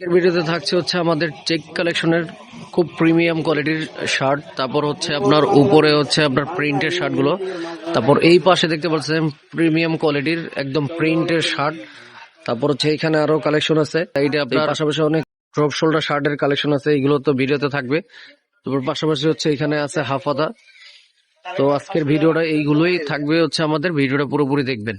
আজকের ভিডিওতে থাকছে হচ্ছে আমাদের চেক কালেকশনের খুব প্রিমিয়াম কোয়ালিটির শার্ট। তারপর হচ্ছে আপনার উপরে হচ্ছে আপনার প্রিন্টের শার্টগুলো। তারপর এই পাশে দেখতে পাচ্ছেন প্রিমিয়াম কোয়ালিটির একদম প্রিন্টের শার্ট। তারপর হচ্ছে এখানে আরও কালেকশন আছে। এইটা আপনার পাশাপাশি অনেক ড্রপ শোল্ডার শার্টের কালেকশন আছে। এগুলো তো ভিডিওতে থাকবে। তারপর পাশাপাশি হচ্ছে এখানে আছে হাফাদা তো আজকের ভিডিওটা এইগুলোই থাকবে হচ্ছে আমাদের। ভিডিওটা পুরোপুরি দেখবেন।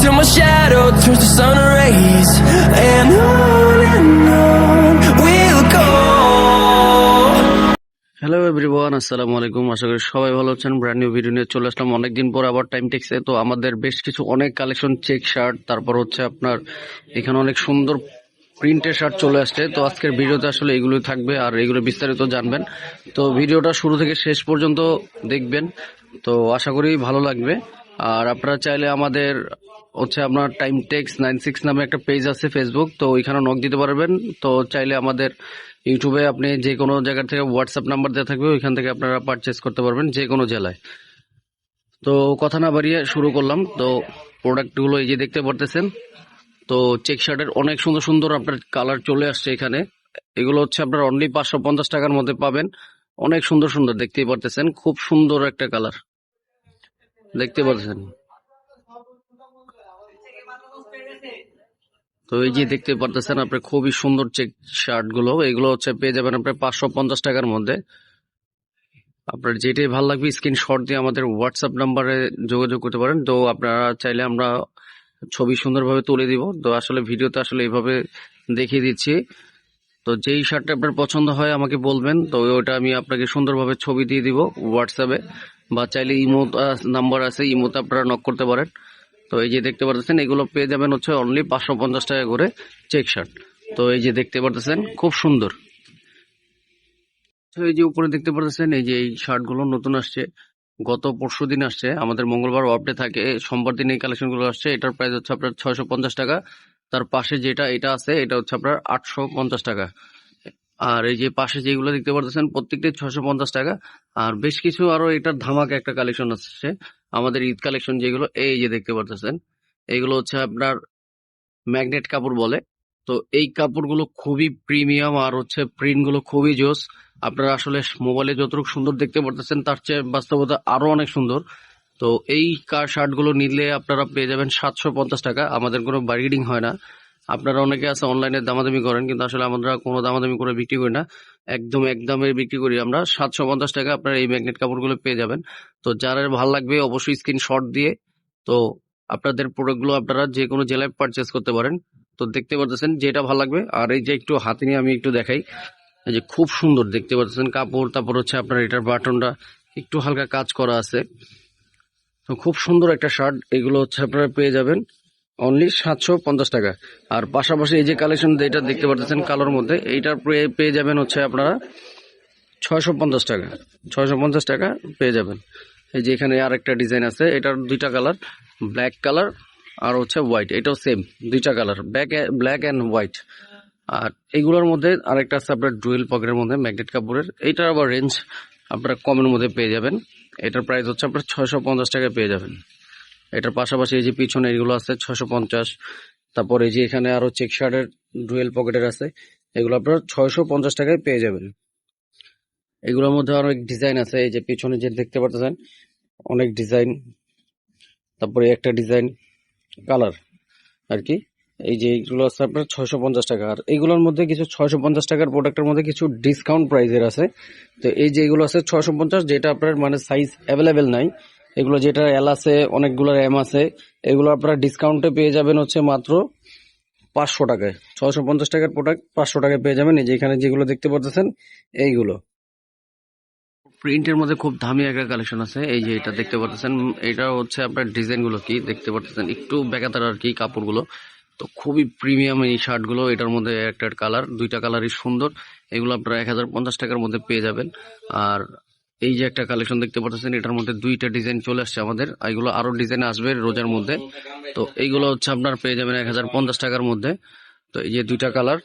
till my shadow turns to sun rays. And on and on we'll go. Hello everyone আসসালামু আলাইকুম আশা করি সবাই ভালো আছেন। ব্র্যান্ড নিউ ভিডিও নিয়ে চলে আসলাম। অনেকদিন পর আবার টাইম টেক্সে তো আমাদের বেশ কিছু অনেক কালেকশন চেক শার্ট তারপর হচ্ছে আপনার এখানে অনেক সুন্দর প্রিন্টের শার্ট চলে আসছে। তো আজকের ভিডিওতে আসলে এগুলো থাকবে আর এগুলো বিস্তারিত জানবেন। তো ভিডিওটা শুরু থেকে শেষ পর্যন্ত দেখবেন। তো আশা করি ভালো লাগবে। আর আপনারা চাইলে আমাদের হচ্ছে আপনার টাইম টেক্স নাইন সিক্স নামে একটা পেজ আছে ফেসবুক তো ওইখানে নক দিতে পারবেন। তো চাইলে আমাদের ইউটিউবে আপনি যে কোনো জায়গার থেকে হোয়াটসঅ্যাপ নাম্বার দেওয়া থাকবে, ওইখান থেকে আপনারা পারচেস করতে পারবেন যে কোনো জেলায়। তো কথা না বাড়িয়ে শুরু করলাম। তো প্রোডাক্টগুলো এই যে দেখতে পারতেছেন, তো চেক শার্টের অনেক সুন্দর সুন্দর আপনার কালার চলে আসছে এখানে। এগুলো হচ্ছে আপনার অনলি পাঁচশো পঞ্চাশ টাকার মধ্যে পাবেন। অনেক সুন্দর সুন্দর দেখতেই পারতেছেন, খুব সুন্দর একটা কালার দেখতে পাচ্ছেন তো এই যে দেখতে পারতেছেন, আপনার খুবই সুন্দর চেক শার্টগুলো এগুলো হচ্ছে পেয়ে যাবেন আপনার পাঁচশো পঞ্চাশ টাকার মধ্যে। আপনার যেটাই ভালো লাগবে স্ক্রিনশট দিয়ে আমাদের হোয়াটসঅ্যাপ নাম্বারে যোগাযোগ করতে পারেন। তো আপনারা চাইলে আমরা ছবি সুন্দরভাবে তুলে দিব। তো আসলে ভিডিওতে আসলে এইভাবে দেখিয়ে দিচ্ছি। তো যেই শার্টটা আপনার পছন্দ হয়, আমাকে বলবেন। তো ওটা আমি আপনাকে সুন্দরভাবে ছবি দিয়ে দিব হোয়াটসঅ্যাপে বা চাইলে ইমো নাম্বার আছে, ইমোতে আপনারা নক করতে পারেন। তো এই যে দেখতে পারতেছেন, এগুলো পেয়ে যাবেন হচ্ছে অনলি পাঁচশো পঞ্চাশ টাকা করে চেক শার্ট তো এই যে দেখতে পারতেছেন, খুব সুন্দর। এই যে উপরে দেখতে পারতেছেন, এই যে এই শার্টগুলো নতুন আসছে। গত পরশু দিন আসছে, আমাদের মঙ্গলবার অফডে থাকে, সোমবার দিন এই কালেকশনগুলো আসছে, এটার প্রাইস হচ্ছে আপনার ছয়শো পঞ্চাশ টাকা। তার পাশে যেটা, এটা আছে, এটা হচ্ছে আপনার আটশো পঞ্চাশ টাকা। আর এই যে পাশে যেগুলো দেখতে পারতেছেন প্রত্যেকটাই ছশো পঞ্চাশ টাকা। আর বেশ কিছু আরও এটার ধামাকা একটা কালেকশন আসছে। আমাদের ঈদ কালেকশন যেগুলো, এই যে দেখতে পারতেছেন, এগুলো হচ্ছে আপনার ম্যাগনেট কাপড় বলে। তো এই কাপড়গুলো খুবই প্রিমিয়াম আর হচ্ছে প্রিন্টগুলো খুবই জোস। আপনারা আসলে মোবাইলে যতটুকু সুন্দর দেখতে পারতেছেন, তার চেয়ে বাস্তবতা আরও অনেক সুন্দর। তো এই কার শার্টগুলো নিলে আপনারা পেয়ে যাবেন সাতশো পঞ্চাশ টাকা। আমাদের কোনো বার্গেনিং হয় না। আপনারা অনেকে আছে অনলাইনে দামাদামি করেন, কিন্তু আসলে আমরা কোনো দামাদামি করে বিক্রি করি না। একদম, একদমে বিক্রি করি। আমরা সাতশো পঞ্চাশ টাকা আপনারা এই ম্যাগনেট কাপড়গুলো পেয়ে যাবেন। তো যারা ভালো লাগবে অবশ্যই স্ক্রিন স্ক্রিনশট দিয়ে, তো আপনাদের প্রোডাক্টগুলো আপনারা যে কোনো জেলায় পারচেস করতে পারেন। তো দেখতে পারতেছেন যেটা ভালো লাগবে। আর এই যে একটু হাতে নিয়ে আমি একটু দেখাই, এই যে খুব সুন্দর দেখতে পাচ্ছেন কাপড়। তারপর হচ্ছে আপনার এটার বাটনটা একটু হালকা কাজ করা আছে। তো খুব সুন্দর একটা শার্ট এগুলো হচ্ছে আপনারা পেয়ে যাবেন। অনলি সাতশো পঞ্চাশ টাকা। আর পাশাপাশি এই যে কালেকশন এটা দেখতে পাচ্ছেন কালোর মধ্যে, এইটার পেয়ে- যাবেন হচ্ছে আপনারা ছয়শো পঞ্চাশ টাকা। ছয়শো পঞ্চাশ টাকা পেয়ে যাবেন। এই যে এখানে আর একটা ডিজাইন আছে, এটার দুইটা কালার ব্ল্যাক কালার আর হচ্ছে হোয়াইট এটাও সেম দুইটা colour black black and white আর এগুলোর মধ্যে আরেকটা আছে আপনার ডুয়েল পকেটের মধ্যে ম্যাগনেট কাপড়ের। এইটার আবার রেঞ্জ আপনারা কমের মধ্যে পেয়ে যাবেন। এটার প্রাইস হচ্ছে আপনার ছয়শো পঞ্চাশ টাকায় পেয়ে যাবেন। এটার পাশাপাশি এই যে পিছনে এগুলো আছে, ছয়শো পঞ্চাশ। তারপর এই যে এখানে আরও চেক শার্টের ডুয়েল পকেটের আছে, এগুলো আপনার ছয়শো পঞ্চাশ টাকায় পেয়ে যাবেন। এগুলোর মধ্যে অনেক ডিজাইন আছে, এই যে পিছনে যে দেখতে পাচ্ছেন অনেক ডিজাইন তারপরে একটা ডিজাইন কালার আর কি। এই যে এইগুলো আছে আপনার ছয়শো পঞ্চাশ টাকা। আর এইগুলোর মধ্যে কিছু ছয়শো পঞ্চাশ টাকার প্রোডাক্টের মধ্যে কিছু ডিসকাউন্ট প্রাইজের আছে। তো এই যে এগুলো আছে ছয়শো পঞ্চাশ, যেটা আপনার মানে সাইজ অ্যাভেলেবেল নাই এগুলো যেটা এল আছে অনেকগুলোর এম আছে, এগুলো আপনারা ডিসকাউন্টে পেয়ে যাবেন হচ্ছে মাত্র পাঁচশো টাকায়। ছয়শো পঞ্চাশ টাকার প্রোডাক্ট পাঁচশো টাকায় পেয়ে যাবেন। এই যে এখানে যেগুলো দেখতে পাচ্ছেন, এইগুলো। প্রিন্টের মধ্যে খুব দামি একটা কালেকশন আছে। এই যে এটা দেখতে পাচ্ছেন, এটা হচ্ছে আপনার ডিজাইনগুলো কি দেখতে পাচ্ছেন? একটু বেকাতার আর কি কাপড়গুলো। তো খুবই প্রিমিয়াম এই শার্টগুলো, এটার মধ্যে একটা কালার দুইটা কালারই সুন্দর। এগুলো আপনারা এক হাজার পঞ্চাশ টাকার মধ্যে পেয়ে যাবেন। আর এই যে একটা কালেকশন দেখতে পাচ্ছেন, এটার মধ্যে দুইটা ডিজাইন চলে আসছে আমাদের। এগুলো আরও ডিজাইন আসবে রোজার মধ্যে। তো এইগুলো হচ্ছে আপনার পেয়ে যাবেন এক হাজার পঞ্চাশ টাকার মধ্যে। তো এই যে দুইটা কালার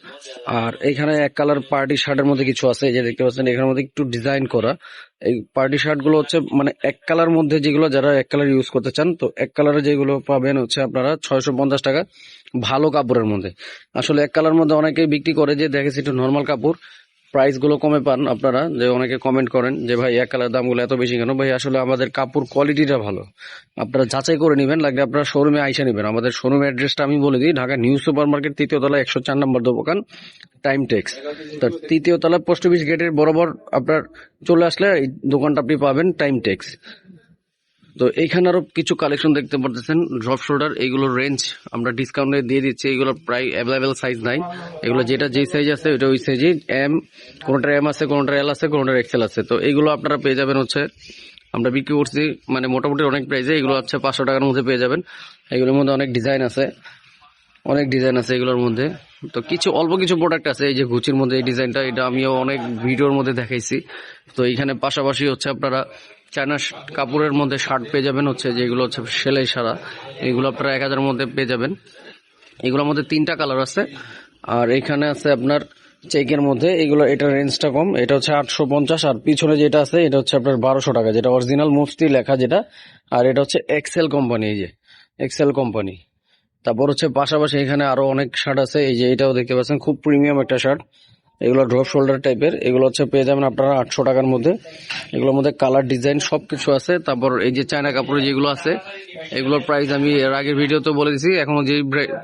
আর এখানে এক কালার পার্টি শার্টের মধ্যে কিছু আছে, এই যে দেখতে পাচ্ছেন, এখানের মধ্যে একটু ডিজাইন করা। এই পার্টি শার্টগুলো হচ্ছে মানে এক কালার মধ্যে যেগুলো যারা এক কালার ইউজ করতে চান, তো এক কালারে যেগুলো পাবেন হচ্ছে আপনারা ছয়শো পঞ্চাশ টাকা ভালো কাপড়ের মধ্যে। আসলে এক কালার মধ্যে অনেকেই বিক্রি করে যে, দেখেছি একটু নর্মাল কাপড়। প্রাইসগুলো কমে পান আপনারা, যে অনেকে কমেন্ট করেন যে, ভাই, এক কালার দামগুলো এত বেশি কেন? ভাই, আসলে আমাদের কাপড় কোয়ালিটিটা ভালো। আপনারা যাচাই করে নেবেন, লাগলে আপনারা শোরুমে আইসা নেবেন। আমাদের শোরুম অ্যাড্রেসটা আমি বলে দিই, ঢাকা নিউ সুপার মার্কেট তৃতীয় তলা একশো চার নম্বর দোকান টাইম টেক্স তো তৃতীয় তলা পোস্ট অফিস গেটের বরাবর আপনার চলে আসলে এই দোকানটা আপনি পাবেন টাইম টেক্স তো এইখানে আরও কিছু কালেকশন দেখতে পারতেছেন। ড্রপ শোল্ডার এগুলোর রেঞ্জ আমরা ডিসকাউন্টে দিয়ে দিচ্ছি। এগুলো প্রায় অ্যাভেলেবেল সাইজ নাই। এগুলো যেটা যেই সাইজ আছে, ওইটা ওই সাইজই এম কোনটার এম আছে, কোনটার এল আছে, কোনটার এক্সেল আছে। তো এগুলো আপনারা পেয়ে যাবেন হচ্ছে, আমরা বিক্রি করছি মানে মোটামুটি অনেক প্রাইসে এগুলো হচ্ছে পাঁচশো টাকার মধ্যে পেয়ে যাবেন। এগুলোর মধ্যে অনেক ডিজাইন আছে। অনেক ডিজাইন আছে এগুলোর মধ্যে। তো কিছু, অল্প কিছু প্রোডাক্ট আছে। এই যে গুচির মধ্যে এই ডিজাইনটা এটা আমিও অনেক ভিডিওর মধ্যে দেখাইছি। তো এইখানে পাশাপাশি হচ্ছে আপনারা চায়না কাপড়ের মধ্যে শার্ট পেয়ে যাবেন হচ্ছে যেগুলো হচ্ছে সেলাই সারা। এগুলো আপনারা এক হাজার মধ্যে পেয়ে যাবেন। এগুলোর মধ্যে তিনটা কালার আছে। আর এখানে আছে আপনার চেকের মধ্যে। এগুলো এটা রেঞ্জটা কম। এটা হচ্ছে আটশো পঞ্চাশ। আর পিছনে যেটা আছে, এটা হচ্ছে আপনার বারোশো টাকা, যেটা অরিজিনাল মুফতি লেখা যেটা। আর এটা হচ্ছে এক্সেল কোম্পানি এই যে এক্সেল কোম্পানি তারপর হচ্ছে পাশাপাশি এখানে আরও অনেক শার্ট আছে। এই যে এটাও দেখতে পাচ্ছেন, খুব প্রিমিয়াম একটা শার্ট এগুলো ড্রপ শোল্ডার টাইপের এগুলো হচ্ছে পেয়ে যাবেন আপনারা আটশো টাকার মধ্যে। এগুলোর মধ্যে কালার ডিজাইন সবকিছু আছে। তারপর এই যে চায়না কাপড়ে যেগুলো আছে, এগুলোর প্রাইস আমি এর আগের ভিডিওতে বলে দিছি। এখন যে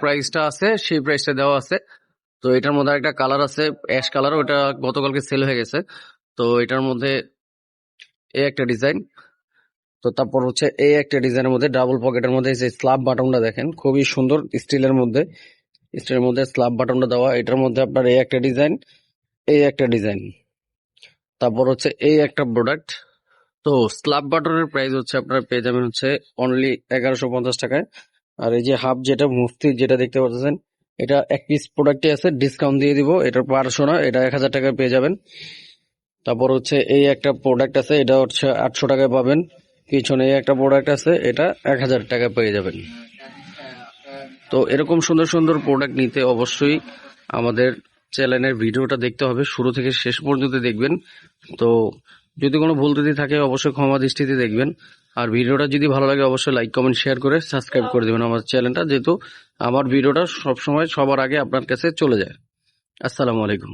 প্রাইসটা আছে, সেই প্রাইসটা দেওয়া আছে। তো এটার মধ্যে একটা কালার আছে অ্যাশ কালার ওটা গতকালকে সেল হয়ে গেছে। তো এটার মধ্যে এই একটা ডিজাইন তো তারপর হচ্ছে এই একটা ডিজাইনের মধ্যে ডাবল পকেটের মধ্যে যে স্ল্যাব বাটনটা দেখেন, খুবই সুন্দর স্টিলের মধ্যে। স্টিলের মধ্যে স্ল্যাব বাটনটা দেওয়া। এটার মধ্যে আপনার এই একটা ডিজাইন এই একটা ডিজাইন। তারপর হচ্ছে এই একটা প্রোডাক্ট তো স্ল্যাব বাটনের প্রাইস হচ্ছে আপনারা পেয়ে যাবেন হচ্ছে অনলি এগারোশো পঞ্চাশ টাকায়। আর এই যে হাফ যেটা মুফতি যেটা দেখতে পাচ্ছেন, এটা এক পিস প্রোডাক্টে আছে ডিসকাউন্ট দিয়ে দিব, এটা পাঁচশো না, এটা এক হাজার টাকায় পেয়ে যাবেন। তারপর হচ্ছে এই একটা প্রোডাক্ট আছে, এটা হচ্ছে আটশো টাকায় পাবেন। পিছনে এই একটা প্রোডাক্ট আছে, এটা এক হাজার টাকায় পেয়ে যাবেন। তো এরকম সুন্দর সুন্দর প্রোডাক্ট নিতে অবশ্যই আমাদের চ্যানেলের ভিডিওটা দেখতে হবে, শুরু থেকে শেষ পর্যন্ত দেখবেন। তো যদি কোনো ভুল ত্রুটি থাকে, অবশ্যই ক্ষমা দৃষ্টিতে দেখবেন। আর ভিডিওটা যদি ভালো লাগে, অবশ্যই লাইক কমেন্ট শেয়ার করে সাবস্ক্রাইব করে দেবেন আমার চ্যানেলটা, যেহেতু আমার ভিডিওটা সবসময় সবার আগে আপনার কাছে চলে যায়। আসসালামু আলাইকুম।